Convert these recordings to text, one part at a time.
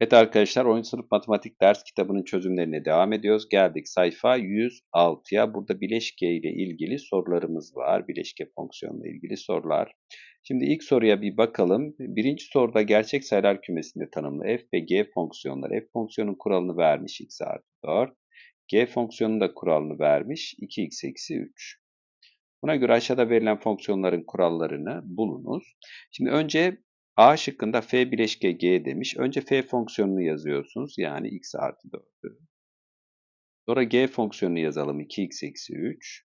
Evet arkadaşlar 10. sınıf matematik ders kitabının çözümlerine devam ediyoruz. Geldik sayfa 106'ya. Burada bileşke ile ilgili sorularımız var. Bileşke fonksiyonla ilgili sorular. Şimdi ilk soruya bir bakalım. Birinci soruda gerçek sayılar kümesinde tanımlı f ve g fonksiyonları. f fonksiyonun kuralını vermiş x artı 4. g fonksiyonun da kuralını vermiş 2x eksi 3. Buna göre aşağıda verilen fonksiyonların kurallarını bulunuz. Şimdi önce A şıkkında f bileşke g demiş. Önce f fonksiyonunu yazıyorsunuz. Yani x artı 4'ü. Sonra g fonksiyonunu yazalım. 2x eksi 3.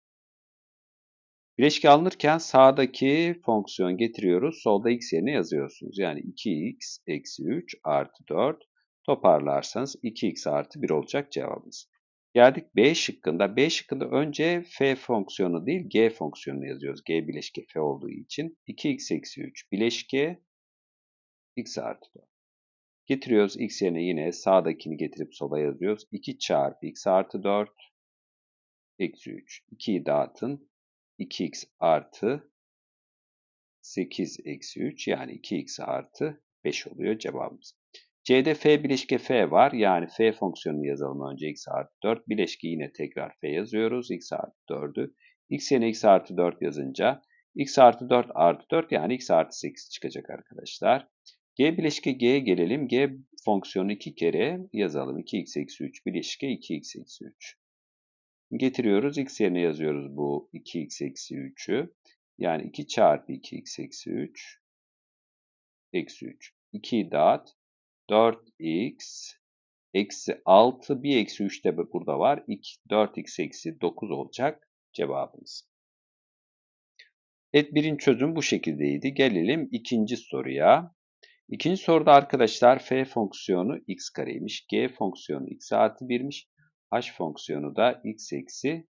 Bileşke alınırken sağdaki fonksiyon getiriyoruz. Solda x yerine yazıyorsunuz. Yani 2x eksi 3 artı 4. Toparlarsanız 2x artı 1 olacak cevabımız. Geldik B şıkkında. B şıkkında önce f fonksiyonu değil g fonksiyonunu yazıyoruz. g bileşke f olduğu için. 2x eksi 3 bileşke x artı 4. Getiriyoruz x yerine yine sağdakini getirip sola yazıyoruz. 2 çarpı x artı 4 eksi 3. 2'yi dağıtın. 2x artı 8 eksi 3 yani 2x artı 5 oluyor cevabımız. C'de f bileşke f var. Yani f fonksiyonunu yazalım önce x artı 4. Bileşke yine tekrar f yazıyoruz. x artı 4'ü. x yerine x artı 4 yazınca x artı 4 artı 4 yani x artı 8 çıkacak arkadaşlar. G bileşke G'ye gelelim. G fonksiyonu iki kere yazalım. 2x eksi 3 bileşke 2x eksi 3. Getiriyoruz. X yerine yazıyoruz bu 2x eksi 3'ü. Yani 2 çarpı 2x eksi 3 eksi 3. 2'yi dağıt. 4x eksi 6 bir eksi 3 de burada var. 2, 4x eksi 9 olacak cevabımız. Evet birinci çözüm bu şekildeydi. Gelelim ikinci soruya. İkinci soruda arkadaşlar f fonksiyonu x kareymiş, g fonksiyonu x artı 1'miş, h fonksiyonu da x eksi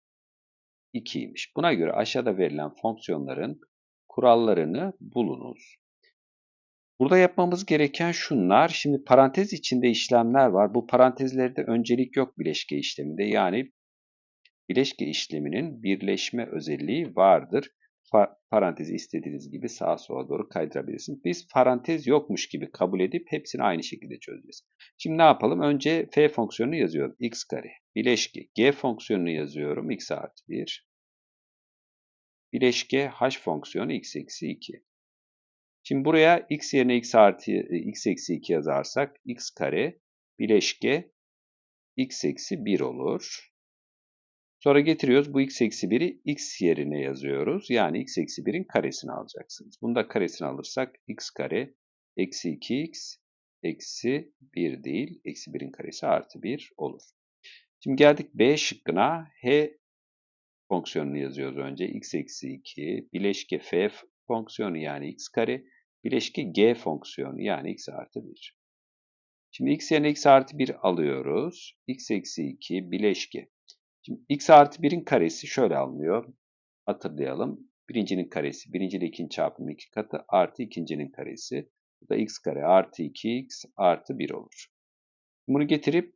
2'ymiş. Buna göre aşağıda verilen fonksiyonların kurallarını bulunuz. Burada yapmamız gereken şunlar. Şimdi parantez içinde işlemler var. Bu parantezlerde öncelik yok bileşke işleminde. Yani bileşke işleminin birleşme özelliği vardır parantezi istediğiniz gibi sağa sola doğru kaydırabilirsiniz. Biz parantez yokmuş gibi kabul edip hepsini aynı şekilde çözeceğiz. Şimdi ne yapalım? Önce f fonksiyonunu yazıyorum. x kare. Bileşke g fonksiyonunu yazıyorum. x artı 1. Bileşke h fonksiyonu x eksi 2. Şimdi buraya x yerine x artı x eksi 2 yazarsak x kare bileşke x eksi 1 olur. Sonra getiriyoruz. Bu x eksi 1'i x yerine yazıyoruz. Yani x eksi 1'in karesini alacaksınız. Bunu da karesini alırsak x kare eksi 2x eksi 1 değil. Eksi 1'in karesi artı 1 olur. Şimdi geldik B şıkkına. H fonksiyonunu yazıyoruz önce. x eksi 2 bileşke f fonksiyonu yani x kare bileşke g fonksiyonu yani x artı 1. Şimdi x yerine x artı 1 alıyoruz. x eksi 2 bileşke Şimdi x artı 1'in karesi şöyle alınıyor. Hatırlayalım. Birincinin karesi, birinci ile ikinci çarpımı iki katı artı ikincinin karesi. Bu da x kare artı 2x artı 1 olur. Bunu getirip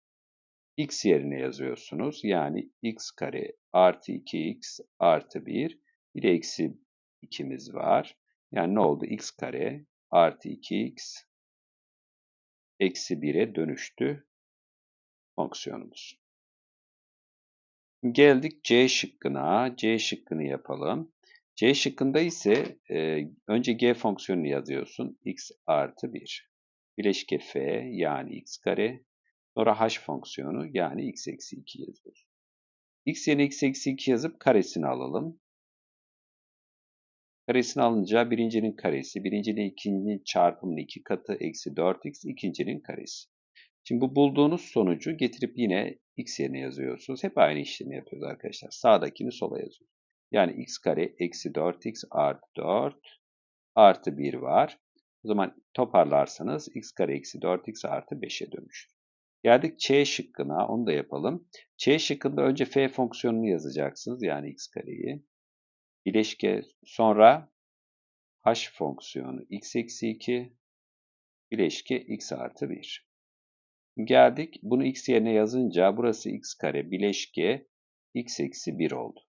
x yerine yazıyorsunuz. Yani x kare artı 2x artı 1. Bir de eksi 2'miz var. Yani ne oldu? x kare artı 2x eksi 1'e dönüştü fonksiyonumuz. Geldik C şıkkına. C şıkkını yapalım. C şıkkında ise e, önce G fonksiyonunu yazıyorsun. x artı 1. Bileşke f yani x kare. Sonra h fonksiyonu yani x eksi 2 yazıyoruz. x yerine x eksi 2 yazıp karesini alalım. Karesini alınca birincinin karesi, birincinin ikincinin çarpımının iki katı eksi 4x ikincinin karesi. Şimdi bu bulduğunuz sonucu getirip yine x yerine yazıyorsunuz. Hep aynı işlemi yapıyoruz arkadaşlar. Sağdakini sola yazıyoruz. Yani x kare eksi 4x artı 4 artı 1 var. O zaman toparlarsanız x kare eksi 4x artı 5'e dönüşür. Geldik Ç şıkkına. Onu da yapalım. Ç şıkkında önce f fonksiyonunu yazacaksınız. Yani x kareyi. Bileşke sonra h fonksiyonu x eksi 2 bileşke x artı 1. Geldik. Bunu x yerine yazınca burası x kare bileşke x eksi 1 oldu.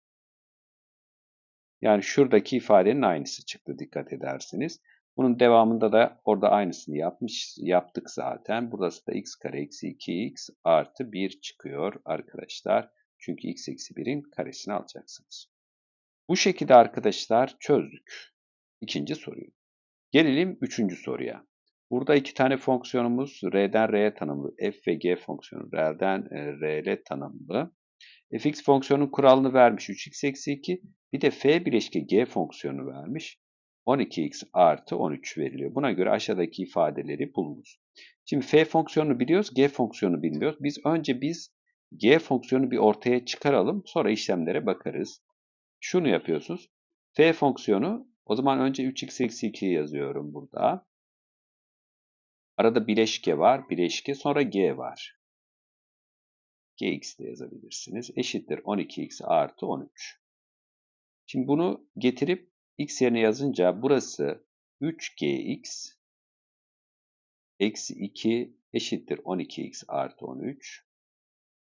Yani şuradaki ifadenin aynısı çıktı dikkat edersiniz. Bunun devamında da orada aynısını yapmış, yaptık zaten. Burası da x kare eksi 2x artı 1 çıkıyor arkadaşlar. Çünkü x eksi 1'in karesini alacaksınız. Bu şekilde arkadaşlar çözdük. İkinci soruyu. Gelelim üçüncü soruya. Burada iki tane fonksiyonumuz R'den R'ye tanımlı. F ve G fonksiyonu R'den e, R'le tanımlı. fx fonksiyonun kuralını vermiş 3x eksi 2. Bir de f bileşke g fonksiyonu vermiş. 12x artı 13 veriliyor. Buna göre aşağıdaki ifadeleri bulunuz. Şimdi f fonksiyonunu biliyoruz, g fonksiyonunu bilmiyoruz. Biz önce biz g fonksiyonu bir ortaya çıkaralım, sonra işlemlere bakarız. Şunu yapıyorsunuz. f fonksiyonu, o zaman önce 3x eksi 2'yi yazıyorum burada. Arada bileşke var, bileşke, sonra g var. gx de yazabilirsiniz. Eşittir 12x artı 13. Şimdi bunu getirip x yerine yazınca burası 3gx eksi 2 eşittir 12x artı 13.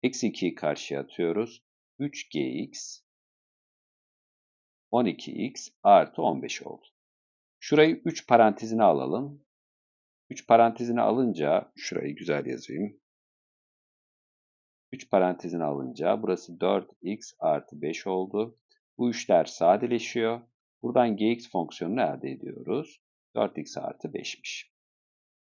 Eksi 2'yi karşıya atıyoruz. 3gx 12x artı 15 oldu. Şurayı 3 parantezine alalım. 3 parantezine alınca, şurayı güzel yazayım. 3 parantezine alınca burası 4x artı 5 oldu. Bu üçler sadeleşiyor. Buradan gx fonksiyonunu elde ediyoruz. 4x artı 5'miş.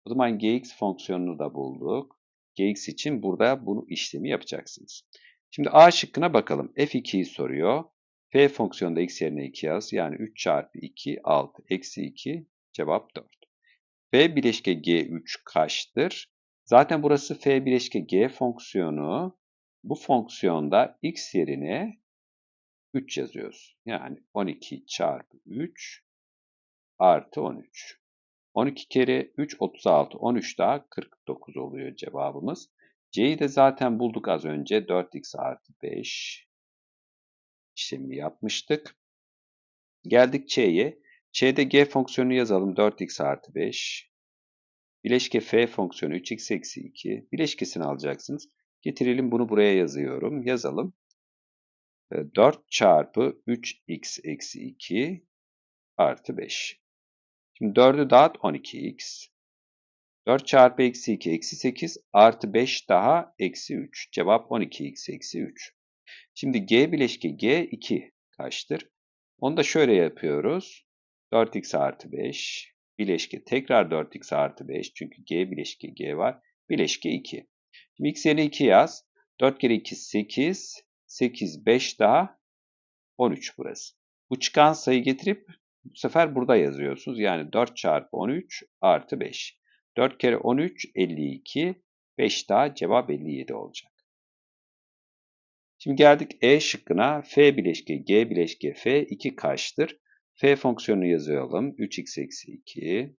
O zaman gx fonksiyonunu da bulduk. gx için burada bunu işlemi yapacaksınız. Şimdi a şıkkına bakalım. f2'yi soruyor. f fonksiyonunda x yerine 2 yaz. Yani 3 çarpı 2 6 eksi 2 cevap 4. f bileşke g3 kaçtır? Zaten burası f bileşke g fonksiyonu. Bu fonksiyonda x yerine 3 yazıyoruz. Yani 12 çarpı 3 artı 13. 12 kere 3 36. 13 daha 49 oluyor cevabımız. C'yi de zaten bulduk az önce. 4x artı 5 işlemini yapmıştık. Geldik C'ye. C'de G fonksiyonu yazalım. 4x artı 5. Bileşke F fonksiyonu 3x eksi 2. Bileşkesini alacaksınız. Getirelim bunu buraya yazıyorum. Yazalım. 4 ee, çarpı 3x eksi 2 artı 5. Şimdi 4'ü dağıt 12x. 4 çarpı eksi 2 eksi 8 artı 5 daha eksi 3. Cevap 12x eksi 3. Şimdi g bileşke g 2 kaçtır? Onu da şöyle yapıyoruz. 4x artı 5. Bileşke tekrar 4x artı 5. Çünkü g bileşke g var. Bileşke 2. Şimdi x yerine 2 yaz. 4 kere 2 8. 8, 5 daha 13 burası. Bu çıkan sayı getirip bu sefer burada yazıyorsunuz. Yani 4 çarpı 13 artı 5. 4 kere 13 52. 5 daha cevap 57 olacak. Şimdi geldik E şıkkına. F bileşke G bileşke F 2 kaçtır? F fonksiyonu yazalım. 3x eksi 2.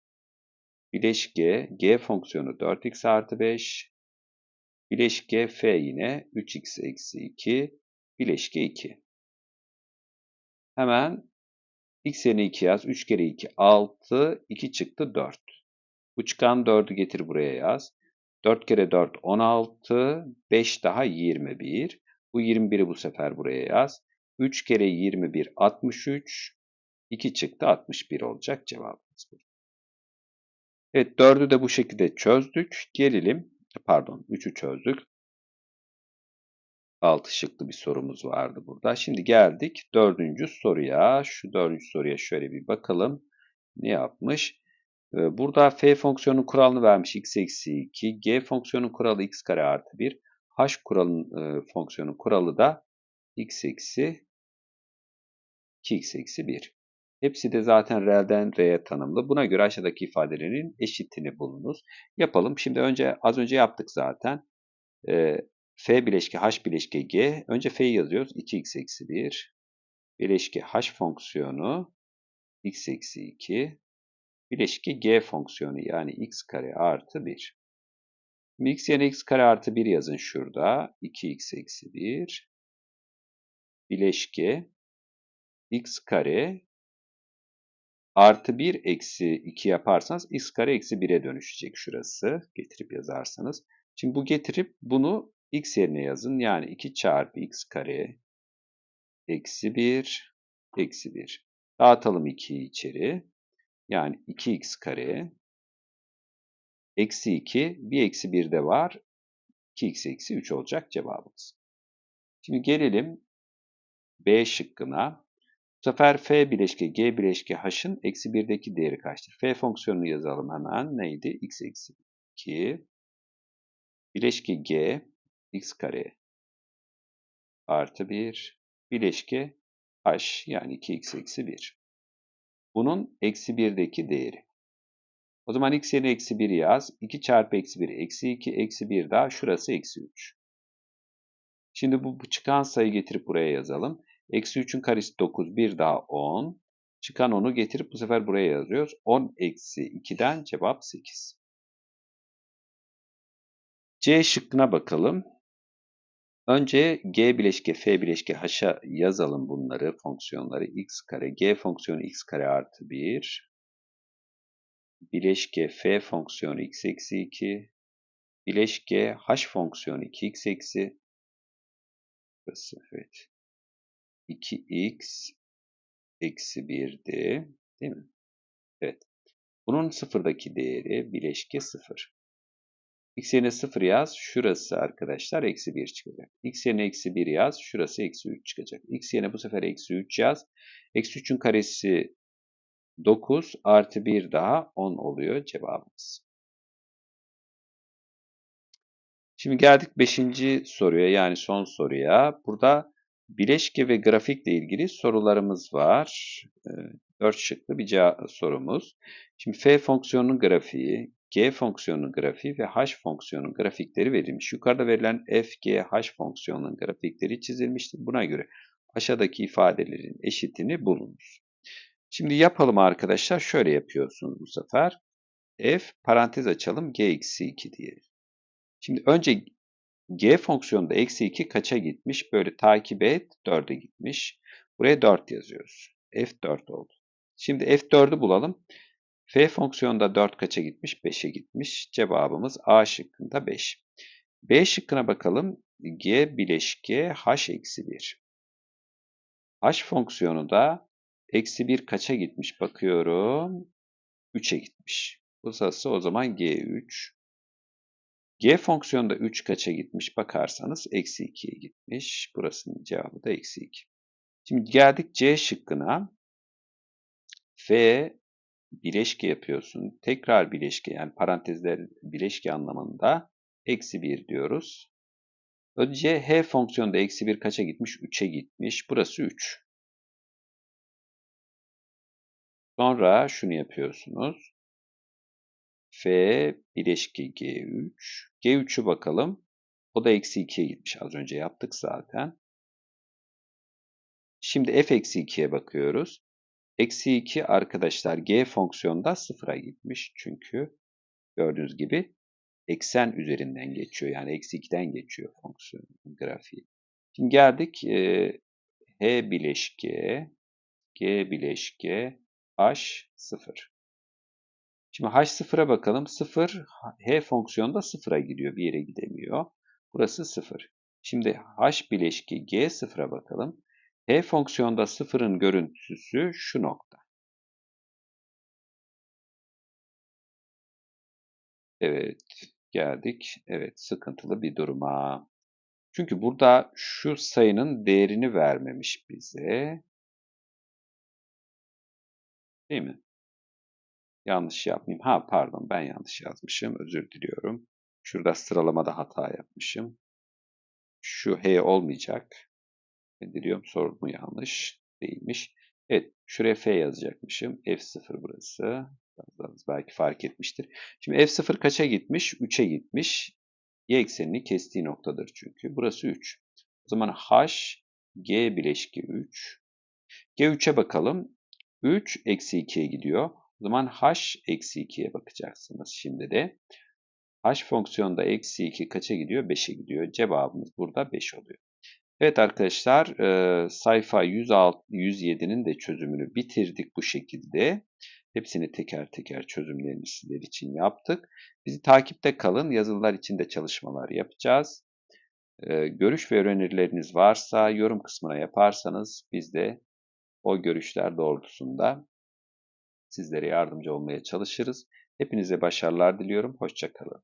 Bileşke G fonksiyonu 4x artı 5. Bileşke F yine 3x eksi 2 bileşke 2. Hemen x yerine 2 yaz. 3 kere 2 6. 2 çıktı 4. Bu çıkan 4'ü getir buraya yaz. 4 kere 4 16. 5 daha 21. Bu 21'i bu sefer buraya yaz. 3 kere 21 63. 2 çıktı 61 olacak cevabımız bu. Evet 4'ü de bu şekilde çözdük. Gelelim pardon 3'ü çözdük. 6 şıklı bir sorumuz vardı burada. Şimdi geldik dördüncü soruya. Şu dördüncü soruya şöyle bir bakalım. Ne yapmış? Ee, burada f fonksiyonun kuralını vermiş x eksi 2. g fonksiyonun kuralı x kare artı 1. h kuralın e, fonksiyonun kuralı da x eksi 2x eksi 1. Hepsi de zaten reelden r'ye tanımlı. Buna göre aşağıdaki ifadelerin eşitini bulunuz. Yapalım. Şimdi önce az önce yaptık zaten. Ee, f bileşke h bileşke g. Önce f'yi yazıyoruz. 2x eksi 1. Bileşke h fonksiyonu x eksi 2. Bileşke g fonksiyonu yani x kare artı 1. Şimdi x yerine x kare artı 1 yazın şurada. 2x eksi 1. Bileşke x kare artı 1 eksi 2 yaparsanız x kare eksi 1'e dönüşecek şurası. Getirip yazarsanız. Şimdi bu getirip bunu x yerine yazın. Yani 2 çarpı x kare eksi 1 eksi 1. Dağıtalım 2'yi içeri. Yani 2x kare eksi 2 bir eksi 1 de var. 2x eksi 3 olacak cevabımız. Şimdi gelelim B şıkkına. Bu sefer f bileşke g bileşke h'ın eksi 1'deki değeri kaçtır? f fonksiyonunu yazalım hemen. Neydi? x eksi 2 bileşke g x kare artı 1 bileşke h yani 2x eksi 1. Bunun eksi 1'deki değeri. O zaman x yerine eksi 1 yaz. 2 çarpı eksi 1 eksi 2 eksi 1 daha şurası eksi 3. Şimdi bu, çıkan sayı getirip buraya yazalım. Eksi 3'ün karesi 9, 1 daha 10. Çıkan 10'u getirip bu sefer buraya yazıyoruz. 10 eksi 2'den cevap 8. C şıkkına bakalım. Önce g bileşke f bileşke h'a yazalım bunları fonksiyonları x kare g fonksiyonu x kare artı 1 bileşke f fonksiyonu x eksi 2 bileşke h fonksiyonu 2x eksi burası evet 2x eksi 1'di. Değil mi? Evet. Bunun sıfırdaki değeri bileşke 0. X yerine 0 yaz. Şurası arkadaşlar eksi 1 çıkacak. X yerine eksi 1 yaz. Şurası eksi 3 çıkacak. X yerine bu sefer eksi 3 yaz. Eksi 3'ün karesi 9 artı 1 daha 10 oluyor cevabımız. Şimdi geldik 5. soruya yani son soruya. Burada bileşke ve grafikle ilgili sorularımız var. 4 şıklı bir sorumuz. Şimdi f fonksiyonunun grafiği, g fonksiyonunun grafiği ve h fonksiyonunun grafikleri verilmiş. Yukarıda verilen f, g, h fonksiyonunun grafikleri çizilmiştir. Buna göre aşağıdaki ifadelerin eşitini bulunuz. Şimdi yapalım arkadaşlar. Şöyle yapıyorsunuz bu sefer. f parantez açalım g eksi 2 diyelim. Şimdi önce g fonksiyonunda eksi 2 kaça gitmiş? Böyle takip et 4'e gitmiş. Buraya 4 yazıyoruz. f4 oldu. Şimdi f4'ü bulalım. f fonksiyonunda 4 kaça gitmiş? 5'e gitmiş. Cevabımız A şıkkında 5. B şıkkına bakalım. g bileşke h eksi 1. h fonksiyonu da eksi 1 kaça gitmiş? Bakıyorum. 3'e gitmiş. Bu o zaman g3. G fonksiyonda 3 kaça gitmiş bakarsanız eksi 2'ye gitmiş. Burasının cevabı da eksi 2. Şimdi geldik C şıkkına. F bileşke yapıyorsun. Tekrar bileşke yani parantezler bileşke anlamında eksi 1 diyoruz. Önce H fonksiyonda eksi 1 kaça gitmiş? 3'e gitmiş. Burası 3. Sonra şunu yapıyorsunuz. F bileşke G3. G3'ü bakalım. O da eksi 2'ye gitmiş. Az önce yaptık zaten. Şimdi f eksi 2'ye bakıyoruz. Eksi 2 arkadaşlar G fonksiyonda sıfıra gitmiş. Çünkü gördüğünüz gibi eksen üzerinden geçiyor. Yani eksi 2'den geçiyor fonksiyonun grafiği. Şimdi geldik e, H bileşke, G bileşke, H 0. Şimdi h0'a bakalım. 0 h fonksiyonda 0'a gidiyor. Bir yere gidemiyor. Burası 0. Şimdi h bileşki g0'a bakalım. h fonksiyonda 0'ın görüntüsü şu nokta. Evet geldik. Evet sıkıntılı bir duruma. Çünkü burada şu sayının değerini vermemiş bize. Değil mi? Yanlış yapmayayım. Ha pardon ben yanlış yazmışım. Özür diliyorum. Şurada sıralamada hata yapmışım. Şu H olmayacak. Diliyorum sorumu yanlış değilmiş. Evet şuraya F yazacakmışım. F0 burası. Bazılarınız belki fark etmiştir. Şimdi F0 kaça gitmiş? 3'e gitmiş. Y eksenini kestiği noktadır çünkü. Burası 3. O zaman H, G bileşki 3. G3'e bakalım. 3 eksi 2'ye gidiyor. O zaman h eksi 2'ye bakacaksınız şimdi de. h fonksiyonda eksi 2 kaça gidiyor? 5'e gidiyor. Cevabımız burada 5 oluyor. Evet arkadaşlar e, sayfa 107'nin de çözümünü bitirdik bu şekilde. Hepsini teker teker çözümlerini sizler için yaptık. Bizi takipte kalın. Yazılılar için de çalışmalar yapacağız. E, görüş ve önerileriniz varsa yorum kısmına yaparsanız biz de o görüşler doğrultusunda sizlere yardımcı olmaya çalışırız. Hepinize başarılar diliyorum. Hoşça kalın.